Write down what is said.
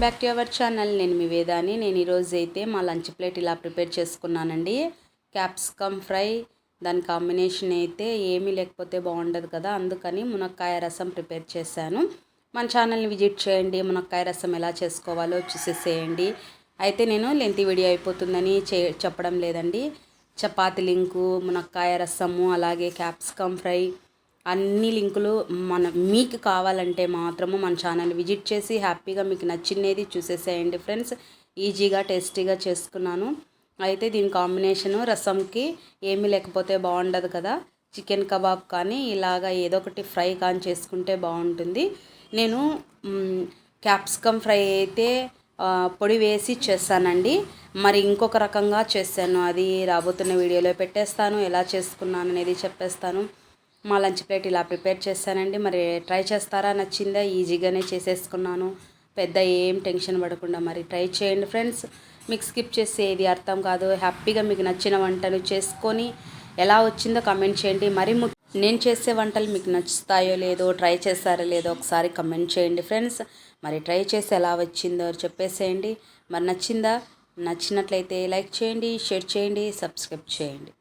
Welcome back to our channel. నేను మీ వేదాని. నేను ఈరోజు అయితే మా లంచ్ ప్లేట్ ఇలా ప్రిపేర్ చేసుకున్నానండి. క్యాప్సికమ్ ఫ్రై దాని కాంబినేషన్ అయితే ఏమీ లేకపోతే బాగుండదు కదా అందుకని మునక్కాయ రసం ప్రిపేర్ చేశాను. మన ఛానల్ని విజిట్ చేయండి మునక్కాయ రసం ఎలా చేసుకోవాలో చూసేసేయండి. అయితే నేను లెంతి వీడియో అయిపోతుందని చే చెప్పడం లేదండి. చపాతి లింకు మునక్కాయ రసము అలాగే క్యాప్సికమ్ ఫ్రై అన్ని లింకులు మన మీకు కావాలంటే మాత్రము మన ఛానల్ విజిట్ చేసి హ్యాపీగా మీకు నచ్చినది చూసేసేయండి ఫ్రెండ్స్. ఈజీగా టేస్టీగా చేసుకున్నాను. అయితే దీని కాంబినేషను రసంకి ఏమీ లేకపోతే బాగుండదు కదా. చికెన్ కబాబ్ కానీ ఇలాగా ఏదో ఒకటి ఫ్రై కానీ చేసుకుంటే బాగుంటుంది. నేను క్యాప్సికమ్ ఫ్రై అయితే పొడి వేసి చేస్తానండి. మరి ఇంకొక రకంగా చేశాను అది రాబోతున్న వీడియోలో పెట్టేస్తాను. ఎలా చేసుకున్నాను అనేది చెప్పేస్తాను. మా లంచ్ ప్లేట్ ఇలా ప్రిపేర్ చేస్తానండి. మరి ట్రై చేస్తారా? నచ్చిందా? ఈజీగానే చేసేసుకున్నాను. పెద్ద ఏం టెన్షన్ పడకుండా మరి ట్రై చేయండి ఫ్రెండ్స్. మీకు స్కిప్ చేస్తే ఏది అర్థం కాదు. హ్యాపీగా మీకు నచ్చిన వంటను చేసుకొని ఎలా వచ్చిందో కమెంట్ చేయండి. మరి నేను చేసే వంటలు మీకు నచ్చుతాయో లేదో ట్రై చేస్తారో లేదో ఒకసారి కమెంట్ చేయండి ఫ్రెండ్స్. మరి ట్రై చేసి ఎలా వచ్చిందో చెప్పేసేయండి. మరి నచ్చిందా? నచ్చినట్లయితే లైక్ చేయండి షేర్ చేయండి సబ్స్క్రైబ్ చేయండి.